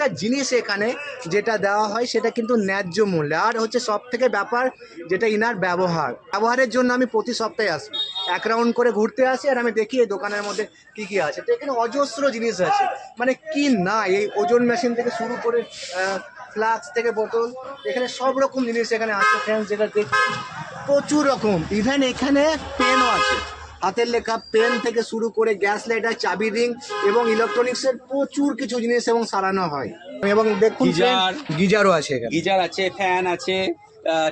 প্রত্যেকটা জিনিস এখানে যেটা দেওয়া হয় সেটা কিন্তু ন্যায্য মূল্যে। আর হচ্ছে সব থেকে ব্যাপার যেটা ইনার ব্যবহার। ব্যবহারের জন্য আমি প্রতি সপ্তাহে আসি। এক রাউন্ড করে ঘুরতে আসি আর আমি দেখি এই দোকানের মধ্যে কি কি আছে। তো এখানে অজস্র জিনিস আছে। মানে কি না, এই ওজন মেশিন থেকে শুরু করে ফ্লাক্স থেকে বোতল, এখানে সব রকম জিনিস এখানে আছে ফ্রেন্ডস যেটা দেখছি, প্রচুর রকম। ইভেন এখানে পেনও আছে। হাতের লেখা পেন থেকে শুরু করে গ্যাস লাইটার চাবি রিং এবং ইলেকট্রনিক্সের প্রচুর কিছু জিনিস এবং সারানো হয়। এবং দেখুন গিজার। গিজারও আছে এখানে। গিজার আছে ফ্যান আছে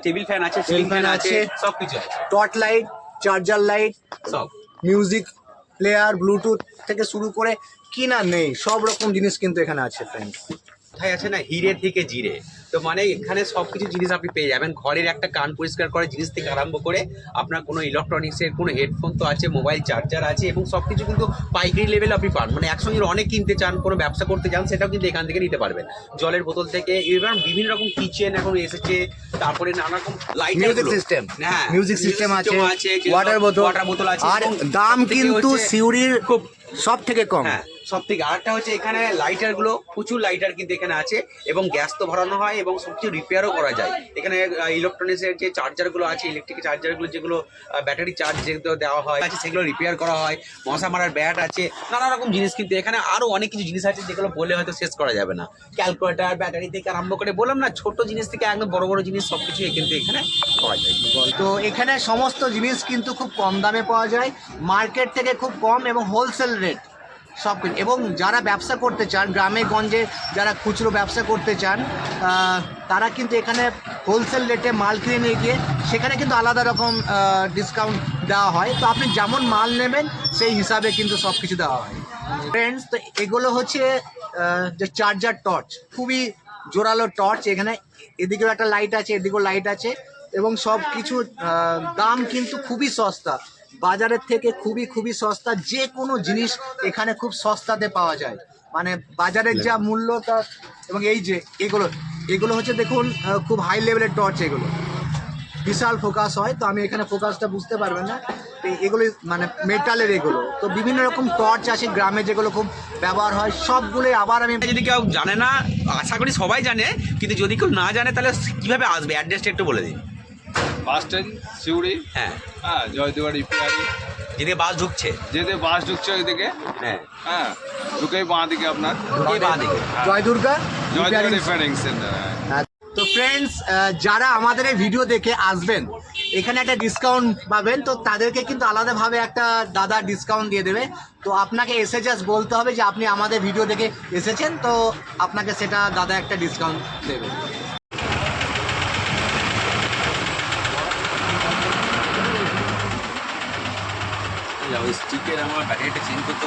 টেবিল ফ্যান আছে সিলিং ফ্যান আছে। সব কিছু আছে। টর্চ লাইট চার্জার লাইট সব। মিউজিক প্লেয়ার ব্লুটুথ থেকে শুরু করে কি না নেই সব রকম জিনিস কিন্তু এখানে আছে ফ্রেন্ডস কোথায় আছে না হিরে থেকে জিরে। তো মানে এখানে সব কিছু জিনিস আপনি পেয়ে যাবেন। ঘরের একটা কান পরিষ্কার করার জিনিস থেকে আরম্ভ করে আপনার কোনো ইলেকট্রনিক্সের কোনো হেডফোন তো আছে মোবাইল চার্জার আছে এবং সব কিছু কিন্তু পাইকারি লেভেলে আপনি পান। মানে একসঙ্গে অনেক কিনতে চান কোনো ব্যবসা করতে চান সেটাও কিন্তু এখান থেকে নিতে পারবেন। জলের বোতল থেকে এবার বিভিন্ন রকম কিচেন এখন এসেছে তারপরে নানা রকম লাইট মিউজিক সিস্টেম হ্যাঁ মিউজিক সিস্টেম আছে ওয়াটার বোতল ওয়াটার বোতল আছে আর দাম কিন্তু সিউড়ির খুব সব থেকে কম। হ্যাঁ। সব থেকে আরেকটা হচ্ছে এখানে লাইটারগুলো, প্রচুর লাইটার কিন্তু এখানে আছে এবং গ্যাস তো ভরানো হয় এবং সব কিছু রিপেয়ারও করা যায়। এখানে ইলেকট্রনিক্স এর যে চার্জারগুলো আছে ইলেকট্রিক চার্জারগুলো যেগুলো ব্যাটারি চার্জ যেগুলো দেওয়া হয়, আছে সেগুলো রিপেয়ার করা হয়, মশা মারার ব্যাট আছে, নানা রকম জিনিস কিন্তু এখানে আরও অনেক কিছু জিনিস আছে যেগুলো বলে হয়তো শেষ করা যাবে না। ক্যালকুলেটার ব্যাটারি থেকে আরম্ভ করে বললাম না, ছোট জিনিস থেকে একদম বড় বড় জিনিস সবকিছু কিন্তু এখানে পাওয়া যায়। তো এখানে সমস্ত জিনিস কিন্তু খুব কম দামে পাওয়া যায়। মার্কেট থেকে খুব কম এবং হোলসেল রেট সব কিছু। এবং যারা ব্যবসা করতে চান, গ্রামে, গঞ্জে যারা খুচরো ব্যবসা করতে চান তারা কিন্তু এখানে হোলসেল রেটে মাল কিনে নিয়ে গিয়ে সেখানে কিন্তু আলাদা রকম ডিসকাউন্ট দেওয়া হয়। তো আপনি যেমন মাল নেবেন, সেই হিসাবে কিন্তু সব কিছু দেওয়া হয়। ফ্রেন্ডস তো এগুলো হচ্ছে যে চার্জার টর্চ খুবই জোরালো টর্চ এখানে এদিকেও একটা লাইট আছে, এদিকেও লাইট আছে। এবং সব কিছু দাম কিন্তু খুবই সস্তা। বাজারের থেকে খুবই খুবই সস্তা, যে কোনো জিনিস এখানে খুব সস্তাতে পাওয়া যায়। মানে বাজারের যা মূল্য তা, এবং এই যে এগুলো এগুলো হচ্ছে দেখুন খুব হাই লেভেলের টর্চ এগুলো। বিশাল ফোকাস হয়, তো আমি এখানে ফোকাসটা বুঝতে পারবেন না। এগুলো মানে মেটালের এগুলো। তো বিভিন্ন রকম টর্চ আছে, গ্রামে যেগুলো খুব ব্যবহার হয়, সবগুলোই আবার আমি যদি কেউ জানে না, আশা করি সবাই জানে, কিন্তু যদি কেউ না জানে, তাহলে কীভাবে আসবে? অ্যাড্রেসটা একটু বলে দিন। বাস স্ট্যান্ড সিউড়ি হ্যাঁ। হ্যাঁ জয়দুয়ার ইপিআরি যেদিকে বাস ঢুকছে। যেতে বাস ঢুকছে ওইদিকে হ্যাঁ। হ্যাঁ ঢুকেই বাঁ দিকে আপনার। এই বাঁ দিকে। জয় দুর্গা রিপেয়ারিং সেন্টার হ্যাঁ। তো ফ্রেন্ডস যারা আমাদের এই ভিডিও দেখে আসবেন এখানে একটা ডিসকাউন্ট পাবেন তো তাদেরকে কিন্তু আলাদাভাবে একটা দাদা ডিসকাউন্ট দিয়ে দেবে। তো আপনাকে এসে জাস্ট বলতে হবে যে আপনি আমাদের ভিডিও দেখে এসেছেন তো আপনাকে সেটা দাদা একটা ডিসকাউন্ট দেবে। ওই স্টিকের আমার ব্যাটারিটা চেঞ্জ করতে